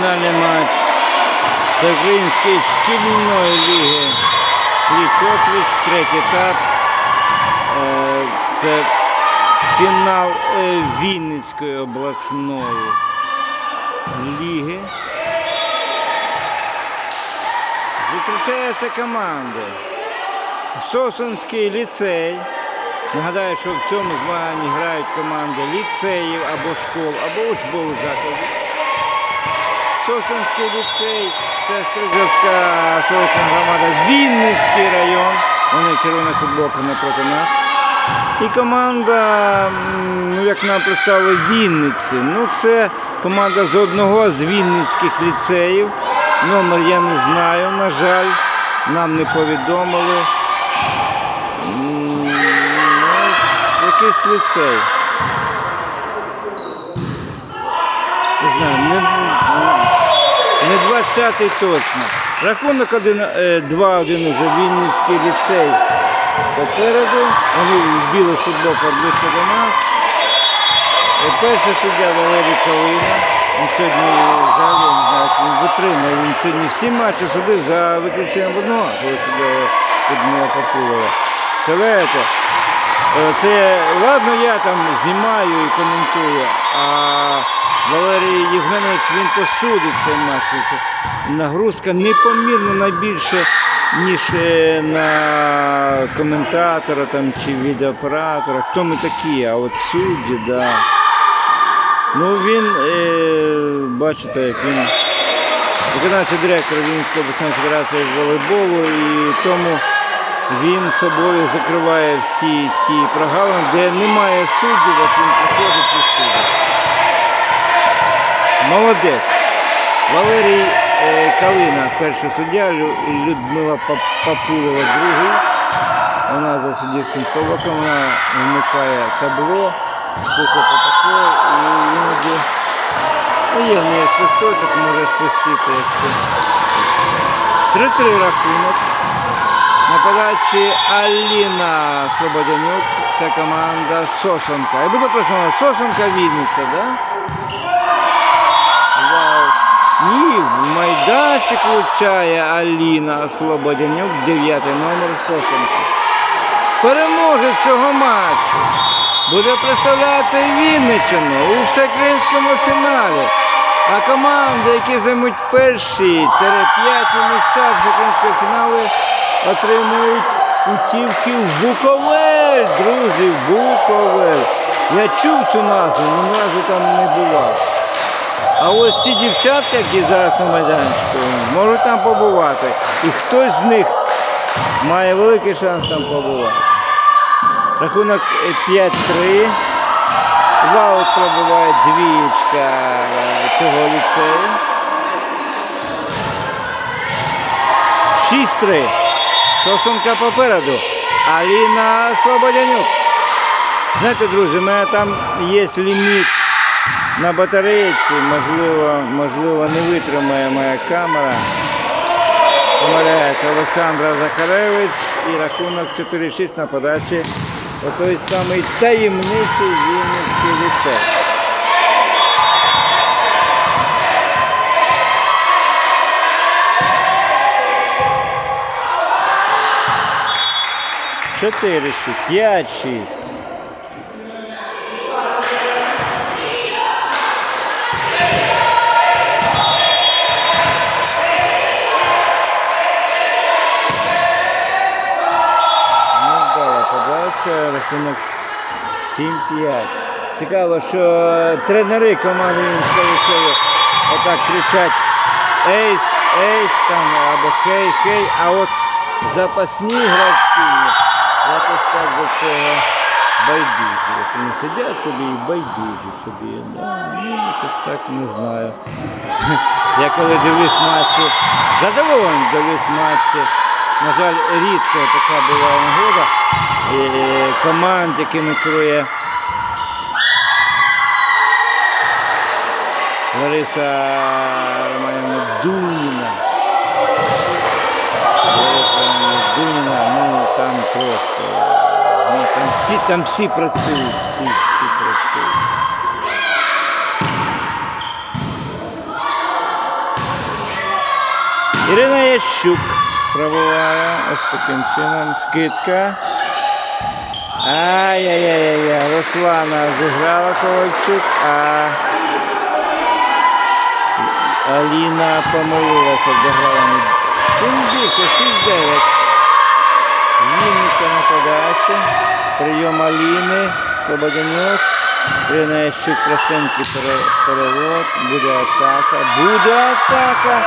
Фінальний матч Всеукраїнської шкільної ліги пліч-опліч, третій етап. Е, Це фінал е, Вінницької обласної ліги. Зустрічаються команди. Сосонський ліцей. Нагадаю, що в цьому змаганні грають команди ліцеїв або школ, або учбових закладів. Сосонський ліцей, це Стрижевська селищна громада, Вінницький район. Вони в червоних футболках напроти нас. І команда, ну як нам представили, Вінниці. Ну, це команда з одного з Вінницьких ліцеїв. Номер я не знаю, на жаль, нам не повідомили. Якийсь ліцей. Не знаю, не, не 20-й точно. Рахунок 1, е, 2-1 уже Вінницький ліцей попереду. Вони в білих ближче до нас. Е, Перший суддя Валерій Калина. Він сьогодні в залі, я не знаю, він витримує. Він сьогодні всі матчі судив за виключенням одного, коли судив Людмила? Е, Це ладно, я там знімаю і коментую, а Валерій Євгенович він посудить цей матч. Нагрузка непомірно найбільше, ніж е, на коментатора там, чи відеооператора. Хто ми такі? А от судді, да. Ну він, е, бачите, як він виконавчий директор Вінницької обласної федерації з волейболу і тому він собою закриває всі ті прогалини, де немає суддів, от він приходить і судить. Молодець. Валерій е, Калина, перший суддя, Людмила Папулова, другий. Вона за суддівським столиком, вона вмикає табло, слухає протокол і іноді ну, є в неї свисточок, може свистіти, якщо. 3-3 рахунок. На подачі Аліна Слободянюк, це команда Сошенка. І буде просимо Сошенка Вінниця, да? Вау. Ні, в майданчик влучає Аліна Слободянюк, 9 номер Сошенка. Переможець цього матчу буде представляти Вінниччину у всеукраїнському фіналі. А команди, які займуть перші п'яті місця всеукраїнського фіналу, отримують путівки в Буковель, друзі, в Буковель. Я чув цю назву, але ні разу там не бував. А ось ці дівчатки, які зараз на майданчику, можуть там побувати. І хтось з них має великий шанс там побувати. Рахунок е, 5-3. Ваут пробуває двієчка е, цього ліцею. 6-3. Сосунка попереду. Аліна Слободянюк. Знаєте, друзі, у мене там є ліміт на батарейці. Можливо, можливо, не витримає моя камера. Помиляється Олександра Захаревич і рахунок 4-6 на подачі. Отой самий таємничий Вінницький ліцей. Чотири шість, п'ять шість. Невдала подача, рахунок 7-5. Цікаво, що тренери команди Вінського отак кричать ейс, ейс там або хей, хей, а от запасні гравці якось так до цього байдужі. От вони сидять собі і байдужі собі. Да, ну, якось так не знаю. Я коли дивлюсь матчі, задоволений дивлюсь матчі. На жаль, рідко така була нагода. Команд, якими керує Лариса Романівна Дуніна. Дуніна, ну там просто. Ну, там всі, там всі працюють, всі, всі працюють. Ірина Ящук пробиває ось таким чином. Скидка. Ай-яй-яй-яй, Руслана зіграла Ковальчук, а Аліна помилилася, дограла. Тим більше, 6-9. Вінниця на подачі. Прийом Аліни, Слободянюк. Ірина Ящук, простенький перевод. Буде атака. Буде атака.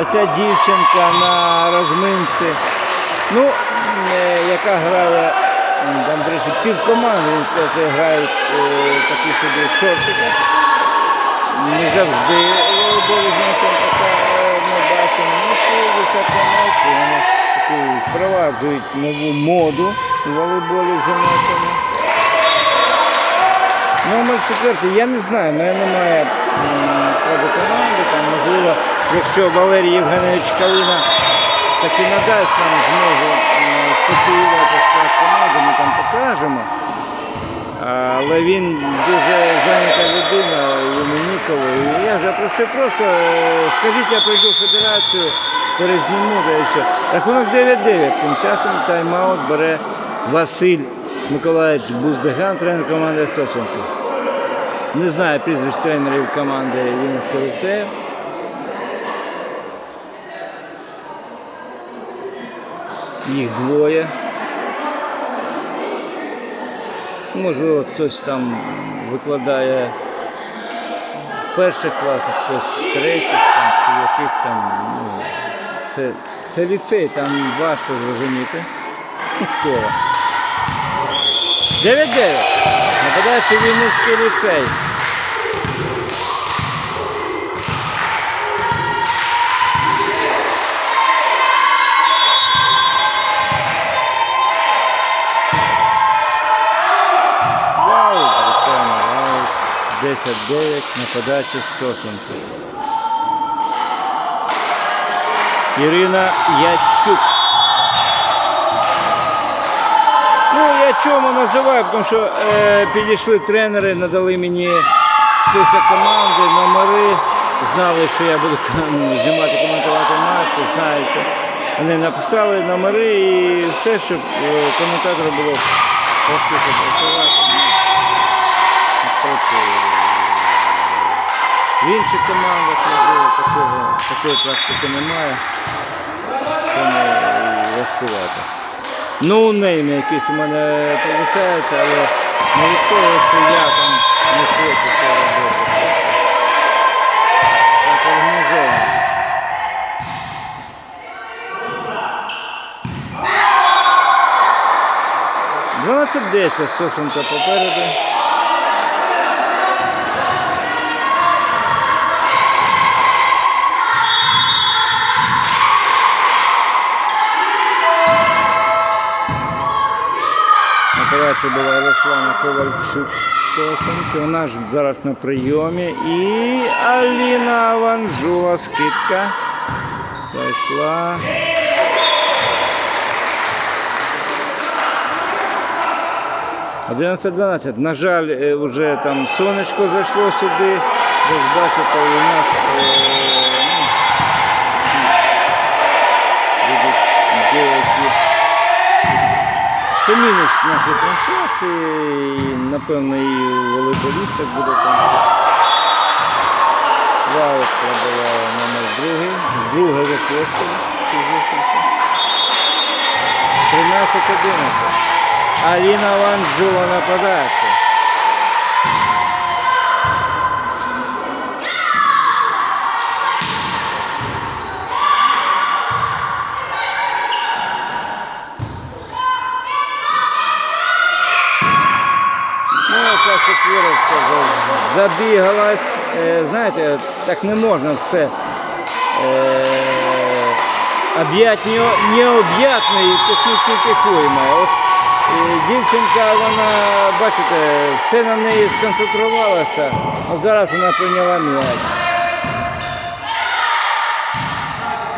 Оця дівчинка на розминці. Ну, е, яка грає, там, речі, пів команди, він сказав, грають е, такі собі шортики. Не завжди знаком така е, ми бачимо. Ну, висока таку впроваджують нову моду у волейболі жіночому. Номер четвертий, я не знаю, в мене немає складу команди, там можливо, якщо Валерій Євгенович Калина таки надасть нам змогу скопіювати склад команди, ми там покажемо. Але він дуже ніколи. Просив просто, е, скажіть, я прийду в федерацію, перезніму, та і все. Рахунок 9-9. Тим часом тайм-аут бере Василь Миколаївич Буздеган, тренер команди Соченко. Не знаю прізвищ тренерів команди Вінницького ліцею. Їх двоє. Можливо, хтось там викладає перших класах, хтось третіх там, чи яких там. Ну, це, це ліцей, там важко зрозуміти. Ну, Школа. 9-9. Нападаючий Вінницький ліцей. 10-9 на подачі Сосенко. Ірина Ящук. Ну, я чому називаю, тому що е, підійшли тренери, надали мені список команди, номери, знали, що я буду знімати, коментувати матч, знають, що вони написали номери і все, щоб е, коментатору було простіше працювати. В інших командах, можливо, такого, такої практики немає. Тому важкувати. Ноунейми якісь у мене виходить, але не від того, що я там не хочу це робити. Так десять Сошенка попереду. На першій була Руслана Ковальчук Сосенко. Вона ж зараз на прийомі. І Аліна Ванжула скидка. Пройшла. Одинадцять 12 На жаль, е, вже там сонечко зайшло сюди. Ви ж бачите, у нас е, ну, будуть деякі це мінус нашої трансляції, і, напевно, і великолістя буде там. Вау пробиває номер другий, друге зустрічі. 13-11. Аліна Ланджула на яка Шеквіровська за- забігалась. Е, знаєте, так не можна все. Е, і технічно От е, дівчинка, вона, бачите, все на неї сконцентрувалося. От зараз вона прийняла м'яч.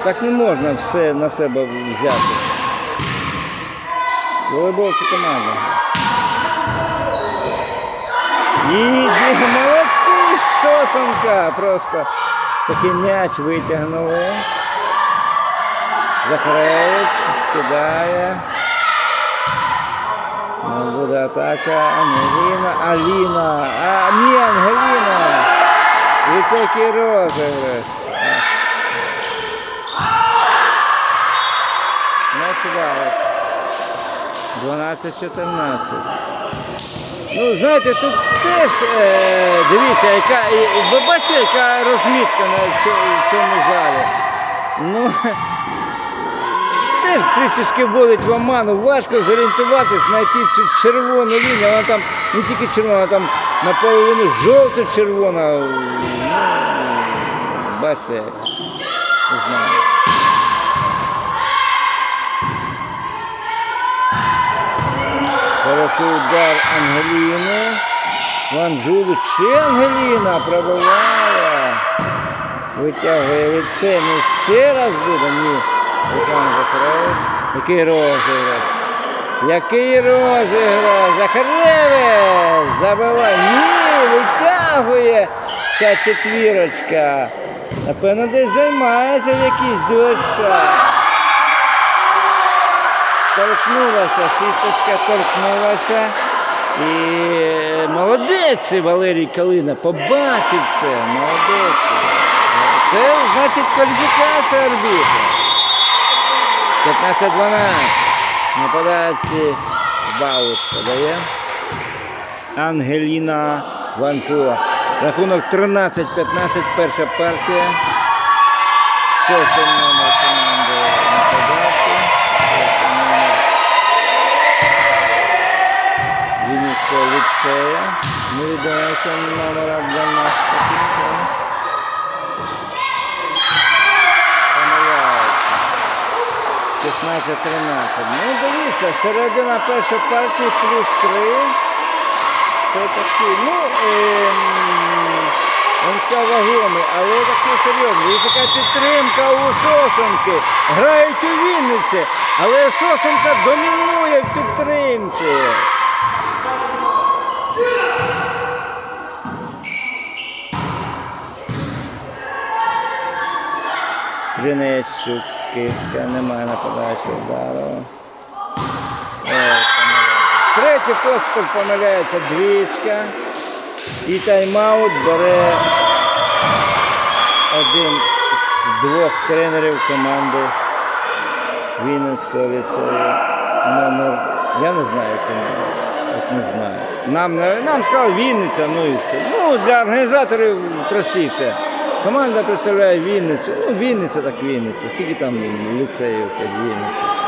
Так не можна все на себе взяти. Волейбол це команда. Ді- молодці! Сосенка просто такий м'яч витягнули. Захаревич скидає. Ну, буде атака. Ангеліна. Аліна. А, ні, Ангеліна. Високий розіграш. Да, 12-14. Ну, знаєте, тут теж е, дивіться, яка, ви бачите, яка розмітка на цьому, залі. Ну, теж трішечки вводить в оману, важко зорієнтуватись, знайти цю червону лінію. Вона там не тільки червона, вона там наполовину жовто-червона. Ну, бачите, не знаю. Хороший удар Ангеліни. Ван Джулич ще Ангеліна пробиває. Витягує від Ну ще раз буде. Ні. Який розіграш. Який розіграш. Захаревич. Забиває. Ні, витягує ця четвірочка. Напевно, десь займається в якійсь душах. Торкнулася, шісточка торкнулася. І е, молодець Валерій Калина, побачив це, молодець. Це значить кваліфікація арбітра. 15-12. Нападаючи Баут подає. Ангеліна Ванчуа. Рахунок 13-15, перша партія. Шостий номер команди Вінницького ліцея. Невідомо якого номера для нас поки. Помиляється. 16-13. Ну, дивіться, середина першої партії плюс 3. Це такий, ну, ем, я сказав вагомий, але такий серйозний. Є така підтримка у Сосенки. Грають у Вінниці, але Сосенка домінує в підтримці. Гринещук, скидка, немає на подачі удару. Третій поспіль помиляється двічка. І тайм-аут бере один з двох тренерів команди Вінницького ліцею. Номер. Я не знаю, який. От не знаю. Нам, нам сказали Вінниця, ну і все. Ну, для організаторів простіше. Команда представляє Вінницю. Ну, Вінниця так Вінниця. Скільки там ліцеїв так Вінниця.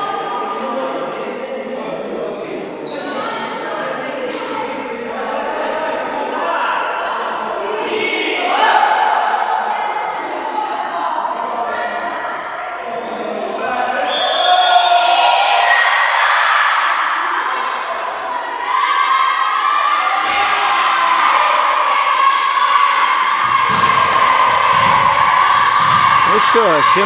17-13,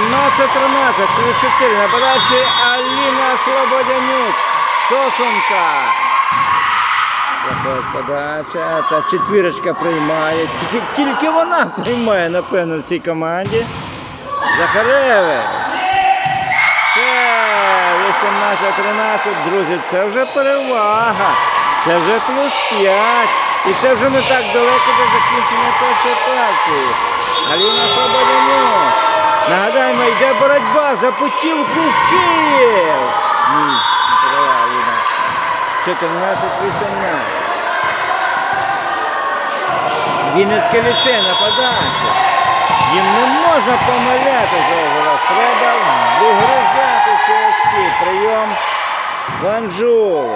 плюс 4. На подачі Аліна Слободянюк. Сосунка. Подача. Ця четвірочка приймає. Тільки, тільки вона приймає, напевно, в цій команді. Захаревич. Це 18-13, друзі, це вже перевага. Це вже плюс 5. І це вже не так далеко до закінчення першої партії. Аліна Слободянюк. Нагадаємо, йде боротьба за путівку в Київ. Ні, не подала Аліна. 14-18. Вінницьке ліце нападає. Їм не можна помилятися зараз. Треба вигризати ці очки. Прийом Ванжул.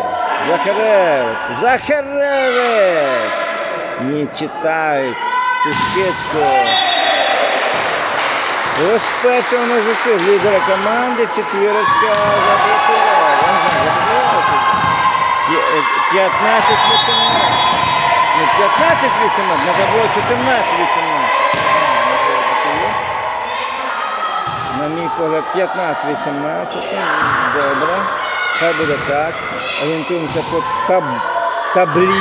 Захаревич. Захаревич. Не читають цю скидку. На зустріч лідера команди, четвірочка заблокувала. Я не знаю, заблокувала чи- П'є- е, 15-18. Ну, 15-18, треба було 14-18. Можливо, таке є. На мій погляд 15-18. Ну, Добре. Хай буде так. Орієнтуємося по таб... таблі.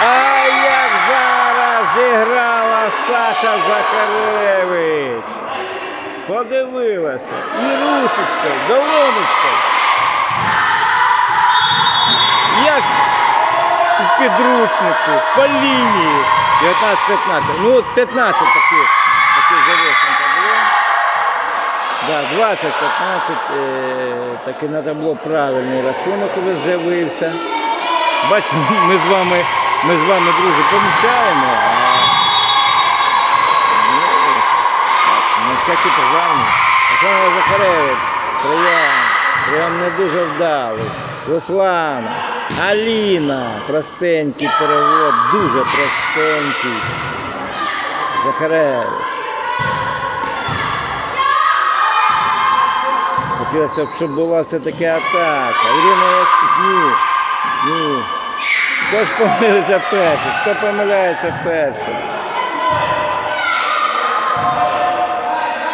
А як зараз зіграла Саша Захаревич. Подивилася. І ручечкою, долоночкою. Як у підручнику, по лінії. 19-15. Ну, от 15 таких, таких завершень було. Да, 20-15, е, таки треба було правильний рахунок уже з'явився. Бачите, ми з вами, ми з вами, друзі, помічаємо, а ну, так, на всякі пожарні. Оксана Захаревич, прийом, прийом не дуже вдалий. Руслана, Аліна, простенький перевод, дуже простенький. Захаревич. Хотілося б, щоб була все-таки атака. Ірина Ясик, ні. Хто ж помилився перший? Хто помиляється першим?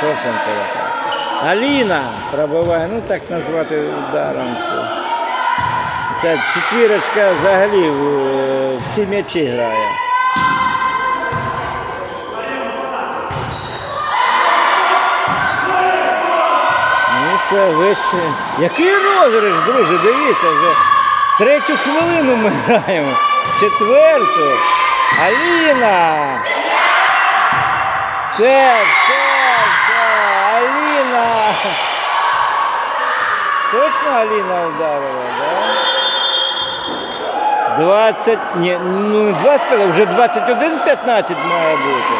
Сосенко вертається. Аліна пробиває, ну так назвати ударом це. Ця четвірочка взагалі е, всі м'ячі грає. Ну все, вище. Який розіграш, друже, дивіться вже. Третю хвилину ми граємо. Четверту. Аліна. Все, все. Точно Аліна вдарила, да? 20, ні, ну не 25, вже 21-15 має бути.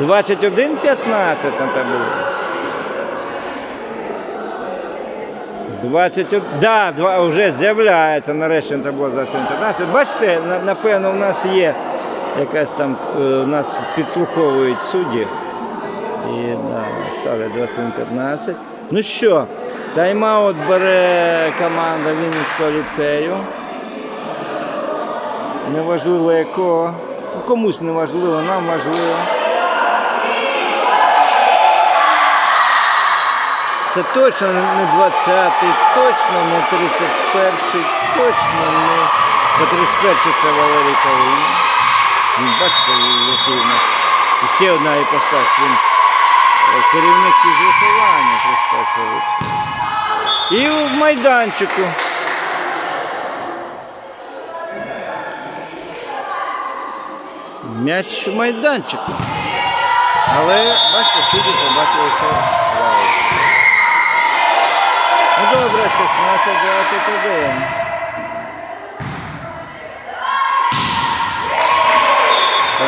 21-15 там було. 21, да, два, вже з'являється нарешті це було 21-15. Бачите, напевно, у нас є якась там, е, у нас підслуховують судді. І да, стали 21-15. Ну що, тайм-аут бере команда Вінницького ліцею. Неважливо якого. Ну, комусь не важливо, нам важливо. Це точно не 20-й, точно не 31-й, точно не. Бо 31-й це Валерій Калин. Бачите, який у нас. І ще одна іпостась, він керівник із виховання 31-го. І в майданчику. М'яч в майданчику. Але бачите, судді побачили, що грають. Ну добре, 16-21.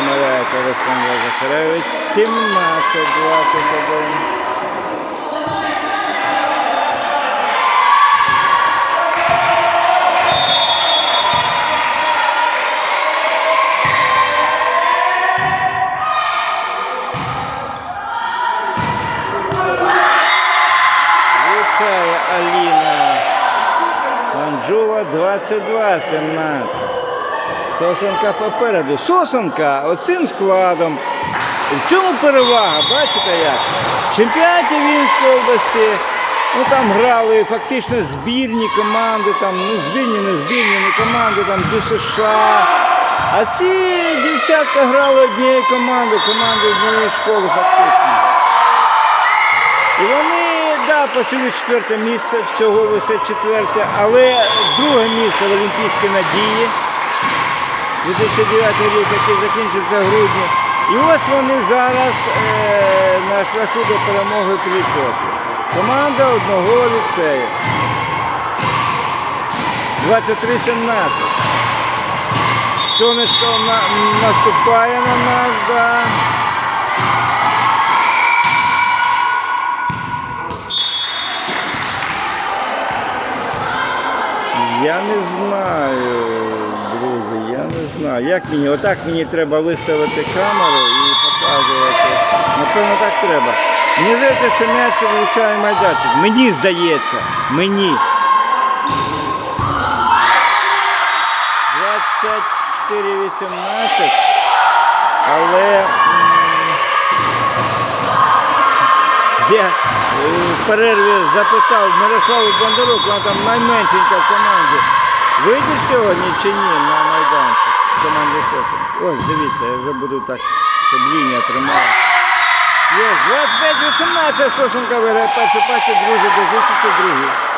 Помиляється Олександр Захаревич. 17-21. Влучає Аліна. Манжула 22-17. Сосенка попереду. Сосенка оцим складом. В чому перевага? Бачите як? В чемпіонаті Вінської області. Ну там грали фактично збірні команди, там, ну збірні, не збірні, не команди, там до США. А ці дівчатка грали однією командою, командою однієї школи фактично. І вони, да, посіли четверте місце, всього лише четверте, але друге місце в Олімпійській надії. 2009 рік, який закінчився в грудні. І ось вони зараз е, на шляху до перемоги пліч Команда одного ліцею. 23-17. Сонечко на, наступає на нас, да. Я не знаю, друзі, я не знаю. Як мені? Отак мені треба виставити камеру і показувати. Напевно, так треба. Мені здається, що м'яч влучає майданчик. Мені здається, мені. 24-18. Але я е, в перерві запитав Мирославу Бондарук, вона там найменшенька в команді. Вийде сьогодні чи ні на майданчик команди Сосен? Ось дивіться, я вже буду так, щоб лінія тримала. Є 25-18 Сосенка виграє першу партію, друзі, до зустрічі, другі.